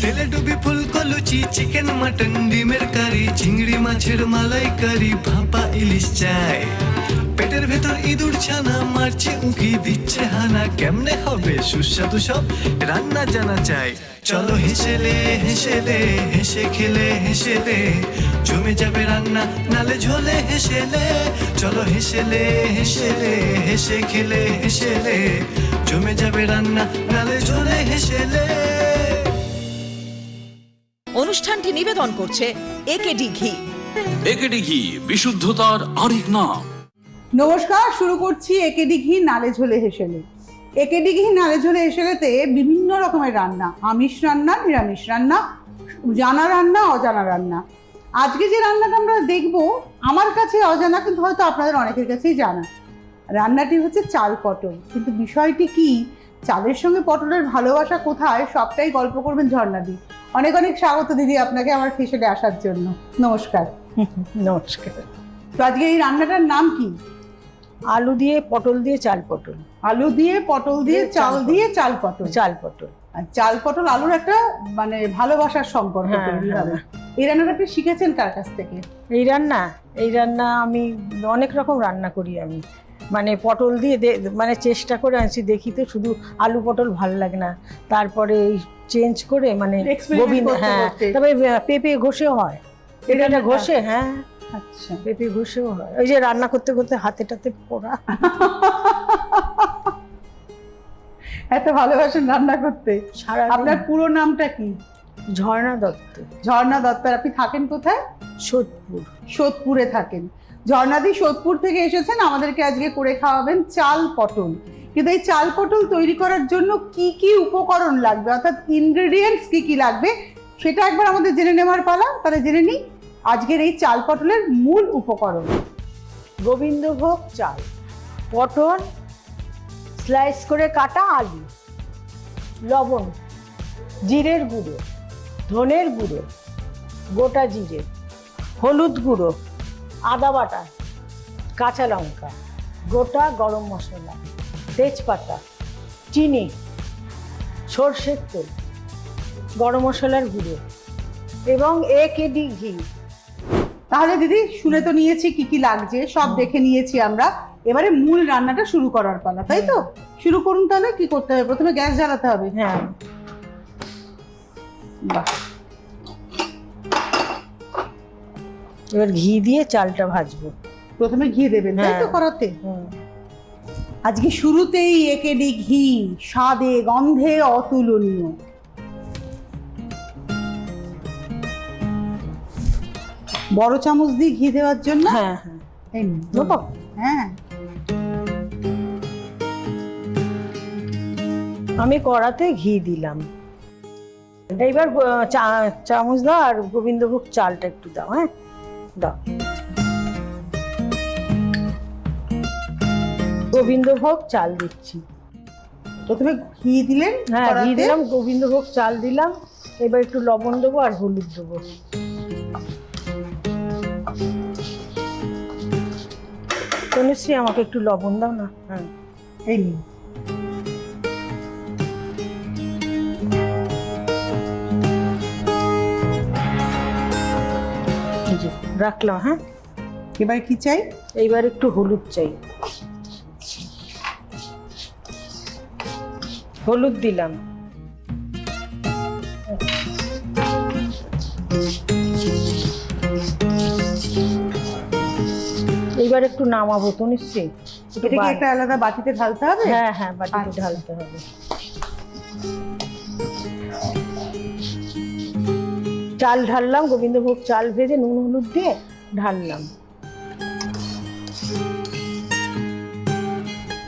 তেলে ডুবি ফুলকো লুচি চিকেন মাটন, ডিমের কারি, চিংড়ি মাছের মালাইকারি ভাপা ইলিশ চাই। পেটের ভেতর ইঁদুর ছানা, মারছে উঁকি, দিচ্ছে হানা, কেমনে হবে সুস্বাদু সব রান্না জানা চাই। চলো হেসেলে হেসেলে, হেসে খেলে, হেসেলে, জমে যাবে রান্না, নালে ঝোলে হেসেলে। চলো হেসেলে হেসেলে, হেসে খেলে হেসে হেসেলে, জমে যাবে রান্না, নালে ঝোলে হেসেলে। অনুষ্ঠানটি নিবেদন করছে একেডি ঘি। একেডি ঘি বিশুদ্ধতার আরেক নাম। নমস্কার শুরু করছি একেডি ঘি নালে ঝোলে হেসেলে। একেডি ঘি নালে ঝোলে হেসেলেতে বিভিন্ন রকমের রান্না আমিষ রান্না নিরামিষ রান্না জানা রান্না অজানা রান্না। আজকে যে রান্নাটা আমরা দেখব আমার কাছে অজানা কিন্তু হয়তো আপনাদের অনেকের কাছেই জানা। রান্নাটি হচ্ছে চাল পটল কিন্তু বিষয়টি কি? চালের সঙ্গে পটলের ভালোবাসা কোথায়? সবটাই গল্প করবেন ঝর্ণাদি। অনেক অনেক স্বাগত দিদি আপনাকে আমার ফিসেলে আসার জন্য। নমস্কার। নমস্কার। তো আজকে এই রান্নাটার নাম কি? আলু দিয়ে পটল দিয়ে চাল পটল। আলু দিয়ে পটল দিয়ে চাল দিয়ে চাল পটল। চাল পটল। চাল পটল আলুর একটা মানে ভালোবাসার সম্পর্ক হ্যাঁ, তৈরি হ্যাঁ। হবে। এই রান্নাটা আপনি শিখেছেন কার কাছ থেকে? এই রান্না এই রান্না আমি অনেক রকম রান্না করি আমি। মানে পটল দিয়ে মানে চেষ্টা করে আনছি দেখি তো শুধু আলু পটল ভালো লাগে না। তারপরে এই চেঞ্জ করে মানে হ্যাঁ তবে পেঁপে ঘষেও হয়। পেঁপেটা ঘষে হ্যাঁ। আচ্ছা। পেঁপে ঘষেও হয়। ওই যে রান্না করতে করতে হাতে টাতে পোড়া। এত ভালোবাসেন রান্না করতে। সারা আপনার পুরো নামটা কি? ঝর্ণা দত্ত। ঝর্ণা দত্ত। আর আপনি থাকেন কোথায়? সোদপুর। সোদপুরে থাকেন। ঝর্ণাদি সোদপুর থেকে এসেছেন। আমাদেরকে আজকে করে খাওয়াবেন চাল পটল। কিন্তু এই চাল পটল তৈরি করার জন্য কি কি উপকরণ লাগবে? অর্থাৎ ইনগ্রেডিয়েন্টস কি কি লাগবে? সেটা একবার আমাদের জেনে নেওয়ার পালা। তাহলে জেনে নিই। আজকের এই চাল পটলের মূল উপকরণ। গোবিন্দভোগ চাল। পটল স্লাইস করে কাটা আলু, লবণ, জিরের গুঁড়ো, ধনের গুঁড়ো, গোটা জিরে, হলুদ গুঁড়ো, আদা বাটা, কাঁচা লঙ্কা, গোটা গরম মশলা, তেজপাতা, চিনি, সর্ষের তেল, গরম মশলার গুঁড়ো এবং এক এডি ঘি। তাহলে দিদি, শুনে তো নিয়েছি কি কি লাগছে, সব দেখে নিয়েছি আমরা। এবারে মূল রান্নাটা শুরু করার পালা তাই তো? শুরু করুন তাহলে কি করতে হবে? প্রথমে গ্যাস জ্বালাতে হবে। হ্যাঁ। বাহ। এবার ঘি দিয়ে চালটা ভাজবো। প্রথমে ঘি দেবেন তাই তো হ্যাঁ। করাতে আজকে শুরুতেই একেডি ঘি স্বাদে গন্ধে অতুলনীয়। বড় চামচ দিয়ে ঘি দেওয়ার জন্য? হ্যাঁ হ্যাঁ। হ্যাঁ। আমি কড়াতে ঘি দিলাম। এইবার চামচ দাও আর গোবিন্দভোগ চালটা একটু দাও হ্যাঁ? দাও। গোবিন্দভোগ চাল দিচ্ছি। প্রথমে ঘি দিলেন হ্যাঁ ঘি দিলাম গোবিন্দভোগ চাল দিলাম। এবার একটু লবণ দেবো আর হলুদ দেবো। তনুশ্রী আমাকে একটু লবণ দাও না। হ্যাঁ এই নিন। রাখলাম হ্যাঁ? এবার কি চাই? এইবার একটু হলুদ চাই। হলুদ দিলাম। এইবার একটু নামাবো তো নিশ্চয়ই। একটু এটা কি একটা আলাদা বাটিতে ঢালতে হবে? হ্যাঁ হ্যাঁ বাটিতে আচ্ছা। ঢালতে হবে। চাল ঢাললাম গোবিন্দভোগ চাল ভেজে নুন হলুদ দিয়ে ঢাললাম।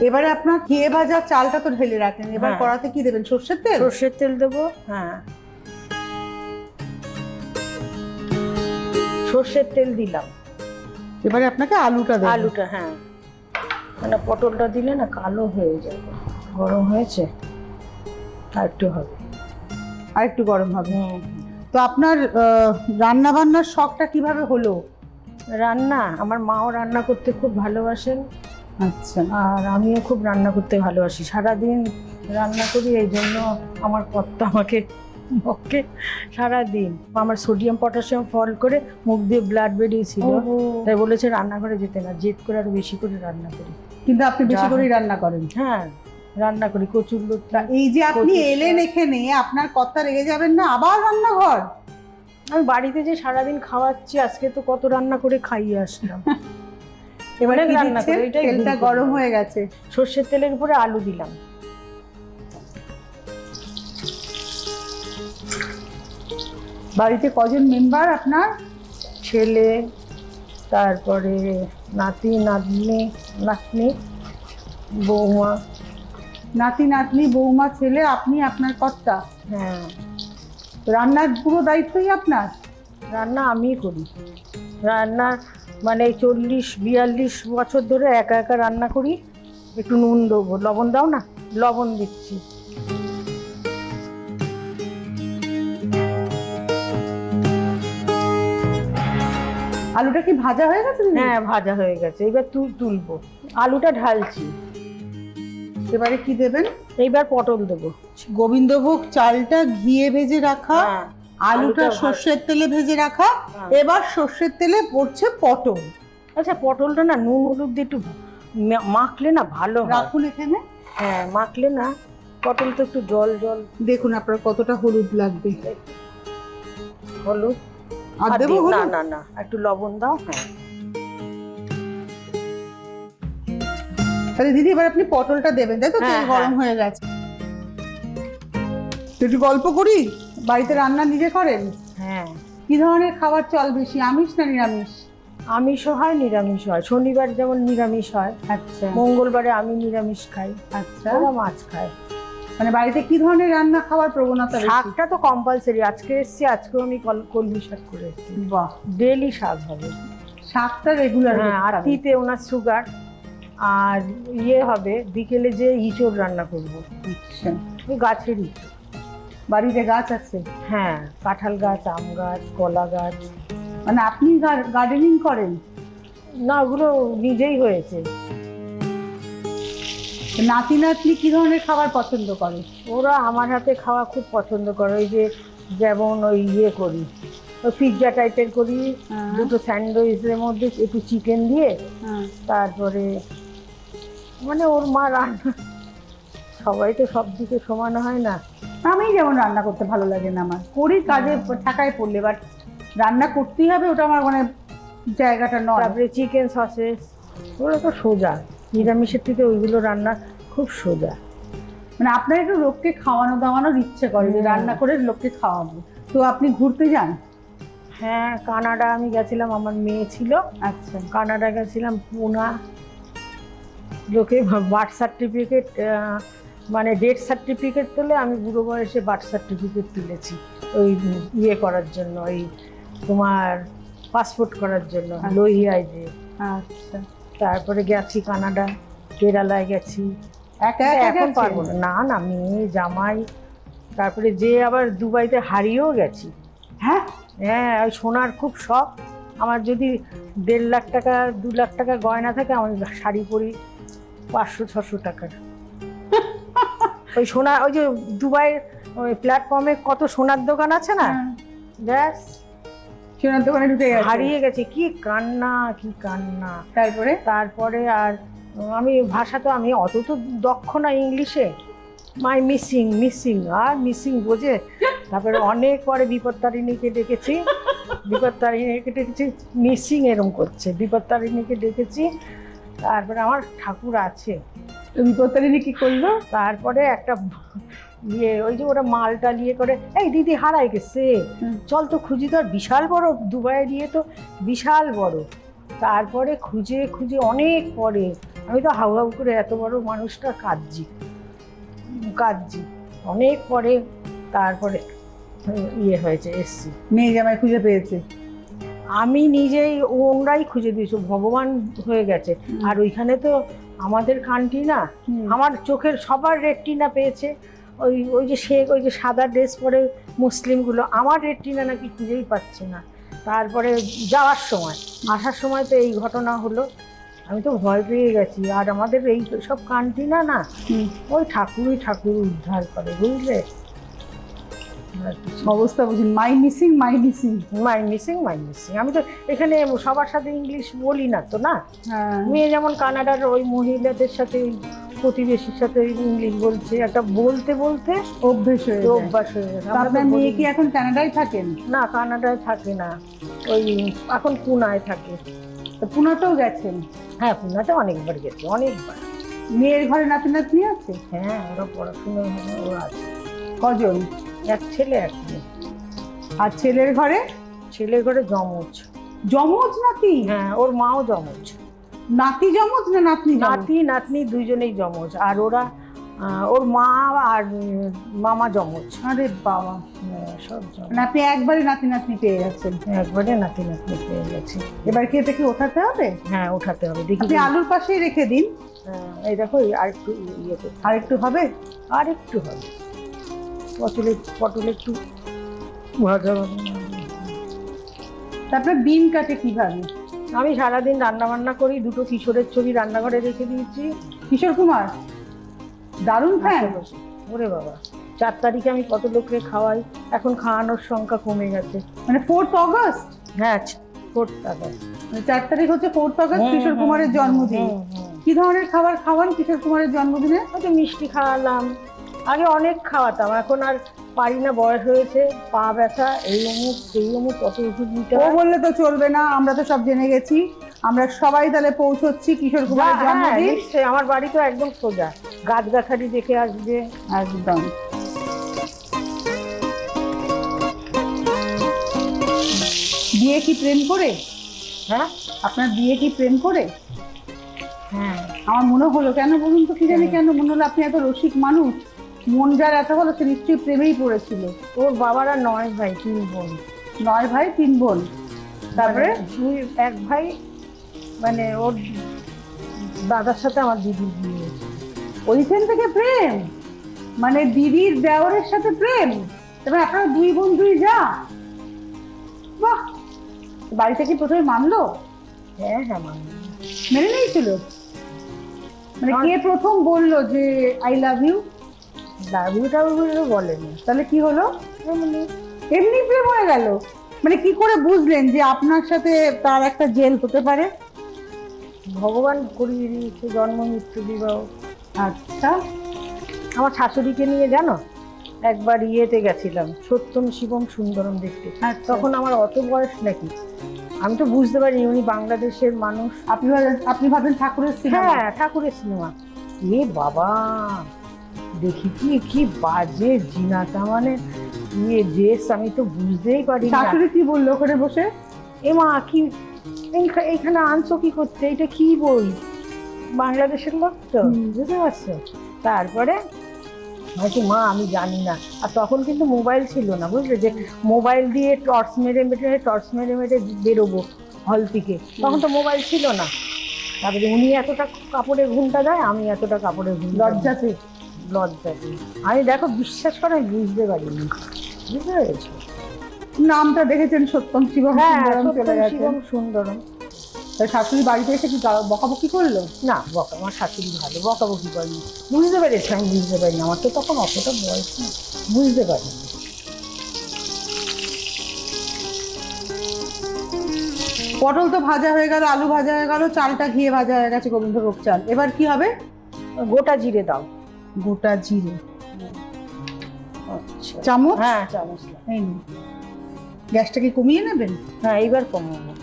এবারে আপনার ঘিয়ে ভাজা চালটা তো ঢেলে রাখেন। এবার হ্যাঁ। কড়াতে কি দেবেন? সর্ষের তেল? সর্ষের তেল দেবো হ্যাঁ। সর্ষের তেল দিলাম। এবারে আপনাকে আলুটা দেবেন আলুটা হ্যাঁ। মানে পটলটা দিলে না কালো হয়ে যাবে গরম হয়েছে আর একটু হবে। আর একটু গরম হবে। হুম। তো আপনার রান্না বান্নার শখটা কীভাবে হলো? রান্না? আমার মাও রান্না করতে খুব ভালোবাসেন। আচ্ছা। আর আমিও খুব রান্না করতে ভালোবাসি। সারাদিন রান্না করি এই জন্য আমার কর্তা আমাকে ওকে সারাদিন। আমার সোডিয়াম পটাশিয়াম ফল করে মুখ দিয়ে ব্লাড বেরিয়েছিল। তাই বলেছে রান্নাঘরে যেতে না জেদ করে আরও বেশি করে রান্না করি। কিন্তু আপনি বেশি করেই রান্না করেন। হ্যাঁ। রান্না করি কচুর লুটটা এই যে আপনি এলেন এখানে আপনার কথা রেগে যাবেন না আবার রান্নাঘর? আমি বাড়িতে যে সারাদিন খাওয়াচ্ছি আজকে তো কত রান্না করে খাইয়ে আসলাম। এবারে রান্না করে এটাই তেলটা গরম হয়ে গেছে। সর্ষের তেলের উপরে আলু দিলাম। বাড়িতে কজন মেম্বার আপনার? ছেলে তারপরে নাতি নাতনি নাতনি বৌমা। নাতি নাতনি বৌমা ছেলে আপনি আপনার কর্তা। হ্যাঁ। রান্নার পুরো দায়িত্বই আপনার? রান্না আমিই করি। রান্না মানে চল্লিশ বিয়াল্লিশ বছর ধরে একা একা রান্না করি। একটু নুন দেবো। লবণ দাও না? লবণ দিচ্ছি। আলুটা কি ভাজা হয়ে গেছে হ্যাঁ ভাজা হয়ে গেছে। এবার তুল তুলবো। আলুটা ঢালছি। এবারে কি দেবেন? এইবার পটল দেবো। গোবিন্দভোগ চালটা ঘিয়ে ভেজে রাখা হ্যাঁ আলুটা সর্ষের তেলে ভেজে রাখা হ্যাঁ। এবার সর্ষের তেলে পড়ছে পটল। আচ্ছা পটলটা না নুন হলুদ দিয়ে একটু মাখলে না ভালো হয়। রাখুন এখানে। হ্যাঁ মাখলে না পটল তো একটু জল জল। দেখুন আপনার কতটা হলুদ লাগবে। হলুদ? আর দেবো না না না একটু লবণ দাও হ্যাঁ। তাহলে দিদি এবার আপনি পটলটা দেবেন তাই তো? হ্যাঁ, তেল গরম হ্যাঁ। হয়ে গেছে। একটু গল্প করি বাড়িতে রান্না নিজে করেন? হ্যাঁ। কি ধরনের খাবার চল বেশি আমিষ না নিরামিষ? আমিষও হয় নিরামিষ হয়। শনিবার যেমন নিরামিষ হয় আচ্ছা। মঙ্গলবারে আমি নিরামিষ খাই। আচ্ছা। ওরা মাছ খায়। মানে বাড়িতে কি ধরনের রান্না খাওয়ার প্রবণতা শাকটা তো কম্পালসারি আজকে এসছি আজকেও আমি কল- কলমি শাক করে এসেছি। বাহ। ডেলি শাক হবে। শাকটা রেগুলার হ্যাঁ আর তিতে ওনার সুগার আর ইয়ে হবে বিকেলে যে ইঁচড় রান্না করব। আচ্ছা। ওই গাছের ইঁচড়। বাড়িতে গাছ আছে? হ্যাঁ কাঁঠাল গাছ আম গাছ কলা গাছ। মানে আপনি গার্ডেনিং করেন? না ওগুলো নিজেই হয়েছে। নাতি নাতনি কি ধরনের খাবার পছন্দ করে? ওরা আমার হাতে খাওয়া খুব পছন্দ করে। ওই যে যেমন ওই ইয়ে করি ওই পিৎজা টাইপের করি। হ্যাঁ। দুটো স্যান্ডউইচের মধ্যে একটু চিকেন দিয়ে হ্যাঁ। তারপরে মানে ওর মা রান্না সবাই তো সব দিকে সমান হয় না। আমি যেমন রান্না করতে ভালো লাগে না আমার। করি কাজে ঠাকায় পড়লে বাট রান্না করতেই হবে ওটা আমার মানে জায়গাটা নয়। তারপরে চিকেন সসেস ওগুলো তো সোজা। নিরামিষের থেকে ওইগুলো রান্না খুব সোজা। মানে আপনার একটু লোককে খাওয়ানো দাওয়ানোর ইচ্ছে করে যে রান্না করে লোককে খাওয়াবো। তো আপনি ঘুরতে যান? হ্যাঁ কানাডা আমি গেছিলাম আমার মেয়ে ছিল। আচ্ছা। কানাডা গেছিলাম পুনা। লোকে বার্থ সার্টিফিকেট মানে ডেথ সার্টিফিকেট তুলে আমি বুড়ো বয়সে বার্থ সার্টিফিকেট তুলেছি। ওই ইয়ে করার জন্য ওই তোমার পাসপোর্ট করার জন্য আচ্ছা। লোহিয়ায় যে। আচ্ছা। তারপরে গেছি কানাডা কেরালায় গেছি। একা এখন পারব না। না না মেয়ে জামাই তারপরে যে আবার দুবাইতে হারিয়েও গেছি। হ্যাঁ? হ্যাঁ ওই সোনার খুব শখ। আমার যদি দেড় লাখ টাকা দু লাখ টাকা গয়না থাকে আমি শাড়ি পরি। পাঁচশো ছশো টাকার ওই সোনা ওই যে দুবাইয়ের ওই প্ল্যাটফর্মে কত সোনার দোকান আছে না? হ্যাঁ। ব্যাস। সোনার দোকানে ঢুকে গেছে। হারিয়ে গেছে। কি কান্না কি কান্না। তারপরে? তারপরে আর আমি ভাষা তো আমি অত তো দক্ষ না ইংলিশে। মাই মিসিং মিসিং আর মিসিং বোঝে। তারপরে অনেক পরে বিপত্তারিণীকে ডেকেছি বিপত্তারিণীকে ডেকেছি মিসিং এরম করছে। বিপত্তারিণীকে ডেকেছি তারপরে আমার ঠাকুর আছে। তো বিপত্তারিণী কি করল? তারপরে একটা ইয়ে ওই যে ওরা মালটা নিয়ে করে এই দিদি হারাই গেছে। চল তো খুঁজি তো বিশাল বড় দুবাইয়ে দিয়ে তো বিশাল বড়। তারপরে খুঁজে খুঁজে অনেক পরে আমি তো হাউ হাউ করে এত বড় মানুষটা কাঁদছি। কাঁদছি। অনেক পরে তারপরে ইয়ে হয়েছে এসছি। মেয়ে জামাই খুঁজে পেয়েছে। আমি নিজেই ওনরাই খুঁজে দিয়েছি ভগবান হয়ে গেছে। আর ওইখানে তো আমাদের কান্ট্রি না আমার চোখের সবার রেটিনা পেয়েছে। ওই ওই যে সে ওই যে সাদা ড্রেস পরে মুসলিমগুলো আমার রেটিনা নাকি খুঁজেই পাচ্ছে না। তারপরে যাওয়ার সময় আসার সময় তো এই ঘটনা হলো। আমি তো ভয় পেয়ে গেছি। আর আমাদের এই সব কান্ট্রি না না ওই ঠাকুরই ঠাকুর উদ্ধার করে বুঝলে? অবস্থা বুঝুন my missing my missing my missing my missing আমি তো এখানে সবার সাথে ইংলিশ বলি না তো না? হ্যাঁ। মেয়ে যেমন কানাডার ওই মহিলাদের সাথে প্রতিবেশীর সাথে ইংলিশ বলছে একটা বলতে বলতে অভ্যেস হয়ে অভ্যাস হয়ে গেছে আপনার মেয়ে কি এখন কানাডায় থাকেন? না কানাডায় থাকে না। ওই এখন পুনায় থাকে। তো পুনাতেও গেছেন? হ্যাঁ পুনাতে অনেকবার গেছে অনেকবার। মেয়ের ঘরে নাতি নাতনি আছে? হ্যাঁ ওরা পড়াশুনো ওরা আছে। কজন? এক ছেলে এক মেয়ে আর ছেলের ঘরে? ছেলের ঘরে জমজ জমজ নাতি? হ্যাঁ ওর মাও জমজ নাতি জমজ না নাতনি নাতি নাতনি দুইজনেই জমজ আর ওরা ওর মা আর মামা জমজ আরে বাবা। সব মানে আপনি একবারে নাতি নাতনি পেয়ে গেছেন একবারে নাতি নাতনি পেয়ে গেছে। এবার কি এটা কি ওঠাতে হবে? হ্যাঁ ওঠাতে হবে। দেখি আপনি আলুর পাশেই রেখে দিন। হ্যাঁ, এই দেখো আর একটু ইয়ে আর একটু হবে? আর একটু হবে। পটলে পটল একটু ভাজা তারপরে বিন কাটে কীভাবে? আমি সারাদিন রান্না বান্না করি দুটো কিশোরের ছবি রান্নাঘরে রেখে দিয়েছি। কিশোর কুমার? দারুণ ফ্যান ওরে বাবা। চার তারিখে আমি কত লোককে খাওয়াই এখন খাওয়ানোর সংখ্যা কমে গেছে। মানে ফোর্থ অগস্ট হ্যাঁ ফোর টাকা মানে চার তারিখ হচ্ছে ফোর্থ অগস্ট কিশোর কুমারের জন্মদিন। কি ধরনের খাবার খাওয়ান কিশোর কুমারের জন্মদিনে? হয়তো মিষ্টি খাওয়ালাম আগে অনেক খাওয়াতাম এখন আর পারি না বয়স হয়েছে পা ব্যথা এই অমুক সেই অমুক কত ওষুধ নিতে ও বললে তো চলবে না আমরা তো সব জেনে গেছি। আমরা সবাই তাহলে পৌঁছচ্ছি কিশোর কুমারের হ্যাঁ, জন্মদিন। আমার বাড়ি তো একদম সোজা। গাছ গাছালি দেখে আসবে। একদম। বিয়ে কি প্রেম করে? হ্যাঁ? আপনার বিয়ে কি প্রেম করে? হ্যাঁ। আমার মনে হলো কেন বলুন তো কি জানি কেন মনে হলো আপনি এত রসিক মানুষ। মন যার এত ভালো সে নিশ্চয়ই প্রেমেই পড়েছিল। ওর বাবারা নয় ভাই তিন বোন। নয় ভাই তিন বোন। তারপরে দুই এক ভাই মানে ওর দাদার সাথে আমার দিদির বিয়ে ওইখান থেকে প্রেম। মানে দিদির দেওরের সাথে প্রেম। তবে আপনারা দুই বোন দুই যা। বাহ! বাড়িতে কি প্রথমে মানলো? হ্যাঁ হ্যাঁ মানে মেনে নিয়েছিল? মানে কে প্রথম বলল যে আই লাভ ইউ দাবিটা বলেনি। তাহলে কি হলো? এমনি এমনি প্রেম হয়ে গেল। মানে কি করে বুঝলেন যে আপনার সাথে তার একটা জেল হতে পারে? ভগবান করিয়ে দিয়েছে জন্ম মৃত্যু বিবাহ। আচ্ছা। আমার শাশুড়িকে নিয়ে জানো? একবার ইয়েতে গেছিলাম সত্যম শিবম সুন্দরম দেখতে। আচ্ছা। তখন আমার অত বয়স নাকি? আমি তো বুঝতে পারি উনি বাংলাদেশের মানুষ। আপনি আপনি ভাবেন ঠাকুরের সিনেমা? হ্যাঁ ঠাকুরের সিনেমা। এ বাবা! দেখি কি কি বাজে জিনাটা মানে। ইয়ে ড্রেস আমি তো বুঝতেই পারি না শাশুড়ি কি বলল ওখানে বসে? এ মা কি এইখা- এইখানে আনছো কি করতে? এটা কি বই? বাংলাদেশের লোক তো। বুঝতে পারছ। তারপরে হয়তো মা আমি জানি না। আর তখন কিন্তু মোবাইল ছিল না বুঝলে? যে মোবাইল দিয়ে টর্চ মেরে মেরে টর্চ মেরে মেরে বেরোবো হল থেকে। তখন তো মোবাইল ছিল না। তারপরে উনি এতটা কাপড়ের ঘুমটা দেয় আমি এতটা কাপড়ের ঘুম লজ্জাতে। লজ্জাতে আমি দেখো বিশ্বাস করে বুঝতে পারিনি বুঝতে পেরেছ? নামটা দেখেছেন সত্যম শিবম হ্যাঁ সুন্দরম চলে গেছে। সুন্দরম। তাই শাশুড়ি বাড়িতে এসে কি বকাবকি করল? না বকা আমার শাশুড়ি ভালো বকাবকি করেনি। বুঝতে পেরেছি আমি বুঝতে পারিনি। আমার তো তখন অতটা বয়স না বুঝতে পারিনি। পটল তো ভাজা হয়ে গেল আলু ভাজা হয়ে গেল চালটা ঘিয়ে ভাজা হয়ে গেছে গোবিন্দভোগ চাল। এবার কি হবে? গোটা জিরে দাও। গোটা জিরে। আচ্ছা। চামচ? হ্যাঁ চামচ। এই নিন। গ্যাসটা কি কমিয়ে নেবেন? হ্যাঁ এইবার কমাবো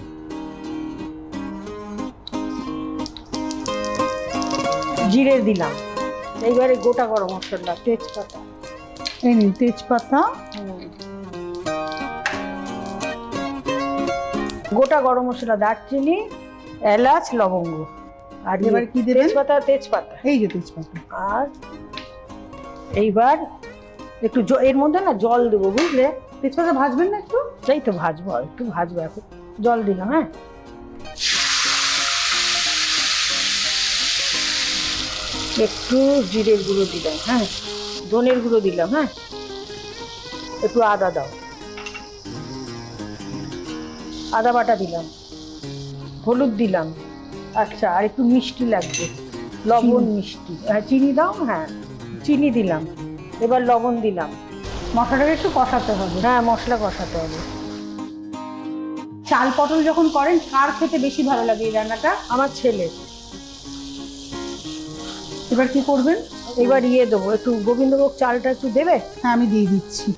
জিরে দিলাম। এইবারে গোটা গরম মশলা তেজপাতা। এই নিন তেজপাতা। গোটা গরম মশলা দারচিনি এলাচ লবঙ্গ। আর এবার কি দেবেন? তেজপাতা তেজপাতা। এই যে তেজপাতা। আর এইবার একটু এর মধ্যে না জল দেবো বুঝলে? তেজপাতা ভাজবেন না একটু? সেই তো ভাজবো একটু ভাজবো এখন। জল দিলাম হ্যাঁ? একটু জিরের গুঁড়ো দিলাম হ্যাঁ? ধনের গুঁড়ো দিলাম হ্যাঁ? একটু আদা দাও। আদা বাটা দিলাম। হলুদ দিলাম। আচ্ছা আর একটু মিষ্টি লাগবে। লবণ মিষ্টি। হ্যাঁ চিনি দাও হ্যাঁ। চিনি দিলাম এবার লবণ দিলাম। মশলাটাকে একটু কষাতে হবে। হ্যাঁ মশলা কষাতে হবে। চাল পটল যখন করেন কার খেতে বেশি ভালো লাগে এই রান্নাটা? আমার ছেলে। এবার কি করবেন? এবার ইয়ে দেবো একটু গোবিন্দভোগ চালটা একটু দেবে? হ্যাঁ আমি দিয়ে দিচ্ছি।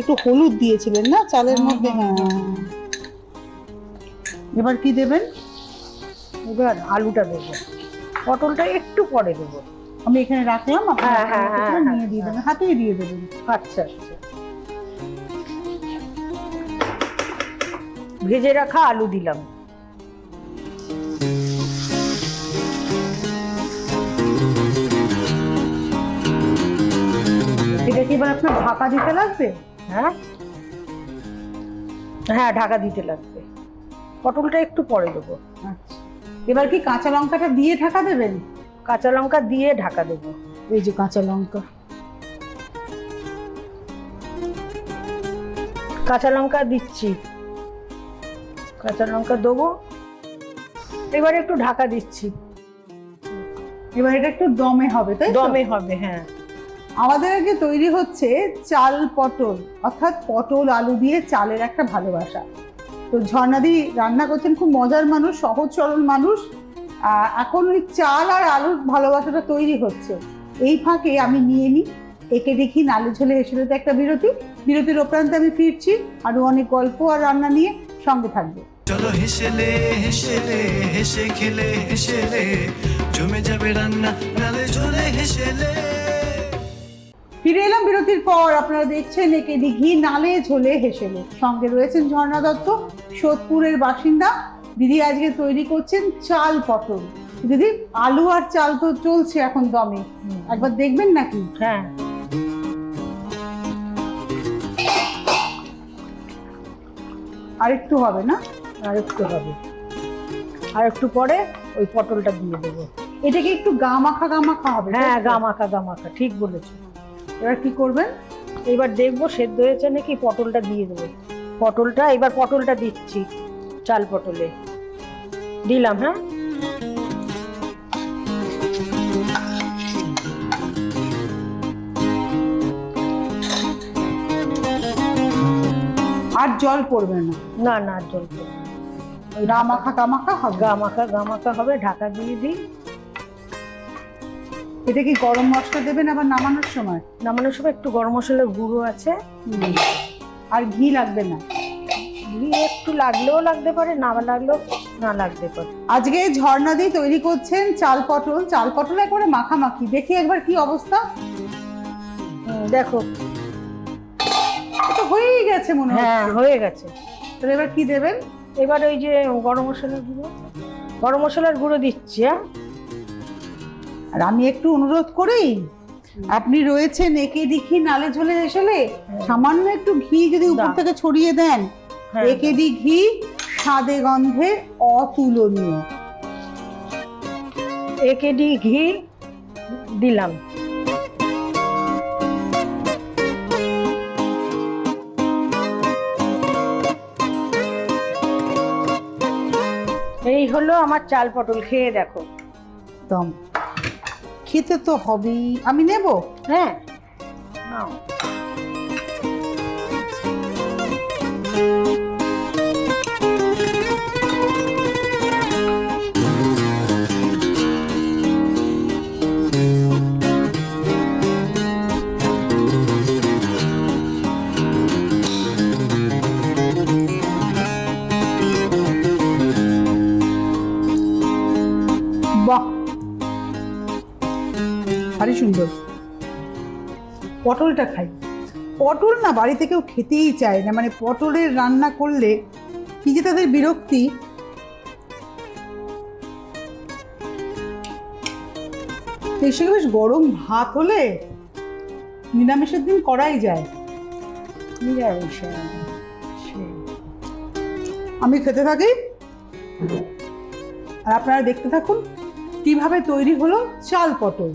একটু হলুদ দিয়েছিলেন না চালের মধ্যে? হ্যাঁ। এবার কি দেবেন? এবার আলুটা দেবো। পটলটা একটু পরে দেবো। আমি এখানে রাখলাম আপনারা হ্যাঁ, হ্যাঁ, হ্যাঁ, নিয়ে দিয়ে দেবেন হাতেই দিয়ে দেবেন। আচ্ছা আচ্ছা। ভেজে রাখা আলু দিলাম। এটা কি এবার আপনার ঢাকা দিতে লাগবে? হ্যাঁ? হ্যাঁ ঢাকা দিতে লাগবে। পটলটা একটু পরে দেবো। এবার কি কাঁচা লঙ্কাটা দিয়ে ঢাকা দেবেন? কাঁচা লঙ্কা দিয়ে ঢাকা দেবো। এই যে কাঁচা লঙ্কা। কাঁচা লঙ্কা দিচ্ছি। কাঁচা লঙ্কা দেবো। এবার একটু ঢাকা দিচ্ছি। এবার এটা একটু দমে হবে তাই দমে হবে হ্যাঁ। আমাদের আগে তৈরি হচ্ছে চাল পটল অর্থাৎ পটল আলু দিয়ে চালের একটা ভালোবাসা। তো ঝর্ণাদি রান্না করছেন, খুব মজার মানুষ, সহজ সরল মানুষ। এখন ওই চাল আর আলুর ভালোবাসাটা তৈরি হচ্ছে। এই ফাঁকে আমি নিয়ে নিই, একে দেখি নালে ঝোলে হেসেলেতে একটা বিরতি। বিরতির ওপ্রান্তে আমি ফিরছি আরও অনেক গল্প আর রান্না নিয়ে সঙ্গে থাকবে। চলো হেসেলে হেসেলে, হেসে খেলে, হেসেলে, জমে যাবে রান্না, নালে চলে হেসেলে। ফিরে এলাম বিরতির পর। আপনারা দেখছেন একে দিঘি নালে ঝোলে হেসেলে সঙ্গে রয়েছেন ঝর্ণা দত্ত সোদপুরের বাসিন্দা। দিদি আজকে তৈরি করছেন চাল পটল। দিদি আলু আর চাল তো চলছে এখন দমে। একবার দেখবেন নাকি? হ্যাঁ। আর একটু হবে না? আর একটু হবে। আর একটু পরে ওই পটলটা দিয়ে দেবো। এটাকে একটু গা মাখা গা মাখা হবে হ্যাঁ তো? গামাখা গামাখা ঠিক বলেছ। এবার কি করবেন? এবার দেখব সেদ্ধ হয়েছে নাকি পটলটা দিয়ে দেবো। পটলটা এবার পটলটা দিচ্ছি চাল পটলে। দিলাম হ্যাঁ? আর জল পড়বে না। না না আর জল দেবো না। গা মাখা গা মাখা হবে? গামাখা গামাখা হবে ঢাকা দিয়ে দিই। এটা কি গরম মশলা দেবেন আবার নামানোর সময়? নামানোর সময় একটু গরম মশলার গুঁড়ো আছে। আর ঘি লাগবে না? ঘি একটু লাগলেও লাগতে পারে না লাগলেও না লাগতে পারে। আজকে ঝর্ণা দিয়ে তৈরি করছেন চাল পটল। চাল পটল একবারে মাখামাখি। দেখি একবার কি অবস্থা। দেখো। এটা হয়েই গেছে মনে হ্যাঁ হয়ে গেছে। তাহলে এবার কি দেবেন? এবার ওই যে গরম মশলার গুঁড়ো। গরম মশলার গুঁড়ো দিচ্ছি হ্যাঁ? আর আমি একটু অনুরোধ করি আপনি রয়েছেন একে দেখি নালে ঝোলে এসেলে সামান্য একটু ঘি যদি উপর থেকে ছড়িয়ে দেন হ্যাঁ, একে দি ঘি স্বাদে গন্ধে অতুলনীয়। একেডি ঘি দিলাম। এই হলো আমার চাল পটল খেয়ে দেখো। দম। খেতে তো হবেই। আমি নেব? হ্যাঁ। নাও। সুন্দর। পটলটা খাই। পটল না বাড়িতে কেউ খেতেই চায় না। মানে পটলের রান্না করলে কি যে তাদের বিরক্তি। সেই সঙ্গে বেশ গরম ভাত হলে নিরামিষের দিন করাই যায়। নিরামিষ হ্যাঁ। আমি খেতে থাকি। আর আপনারা দেখতে থাকুন কীভাবে তৈরি হলো চাল পটল।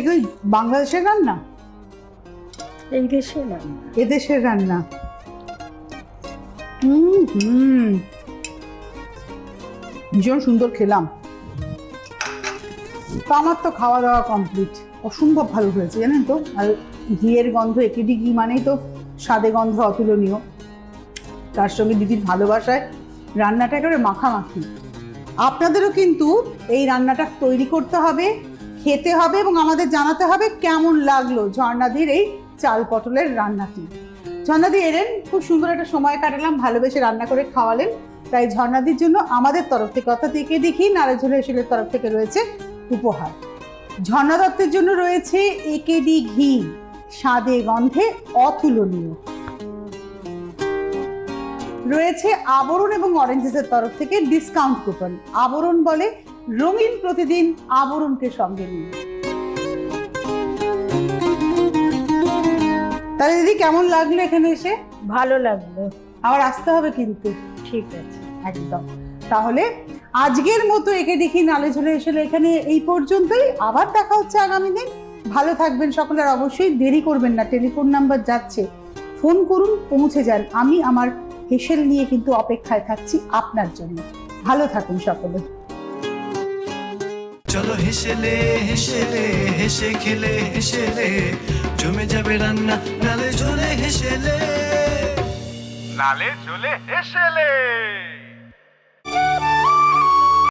এটা কি বাংলাদেশের রান্না? এই দেশে রান্না। এদেশের রান্না। হুম হুম। ভীষণ সুন্দর খেলাম। তো আমার তো খাওয়া দাওয়া কমপ্লিট অসম্ভব ভালো হয়েছে জানেন তো? আর ঘিয়ের গন্ধ একেডি ঘি মানেই তো স্বাদে গন্ধ অতুলনীয়। তার সঙ্গে দিদির ভালোবাসায় রান্নাটা একেবারে মাখামাখি। আপনাদেরও কিন্তু এই রান্নাটা তৈরি করতে হবে। খেতে হবে এবং আমাদের জানাতে হবে কেমন লাগল ঝর্ণাদির এই চাল পটলের রান্নাটি। ঝর্ণাদি এলেন, খুব সুন্দর একটা সময় কাটালাম, ভালোবেসে রান্না করে খাওয়ালেন। তাই ঝর্ণাদির জন্য আমাদের তরফ থেকে অর্থাৎ একে দেখি নারাঝোলা হেসেলের তরফ থেকে রয়েছে উপহার। ঝর্ণা দত্তের জন্য রয়েছে একেডি ঘি, স্বাদে গন্ধে অতুলনীয়। রয়েছে আবরণ এবং অরেঞ্জেসের তরফ থেকে ডিসকাউন্ট কুপন আবরণ বলে রঙিন প্রতিদিন আবরণকে সঙ্গে নিয়ে। তাহলে দিদি কেমন লাগল এখানে এসে? ভালো লাগল। আবার আসতে হবে কিন্তু ঠিক আছে। একদম। তাহলে আজকের মতো একে দেখি নালে ঝুলে এসে এখানে এই পর্যন্তই। আবার দেখা হচ্ছে আগামী দিন। ভালো থাকবেন সকলে আর অবশ্যই দেরি করবেন না। টেলিফোন নাম্বার যাচ্ছে। ফোন করুন পৌঁছে যান। আমি আমার হেসেল নিয়ে কিন্তু অপেক্ষায় থাকছি আপনার জন্য। ভালো থাকুন সকলে। চলো হেসেলে হেসেলে, হেসে খেলে, হেসেলে। জমে যাবে রান্না, নালে ঝোলে হেসেলে। নালে চলে হেসেলে।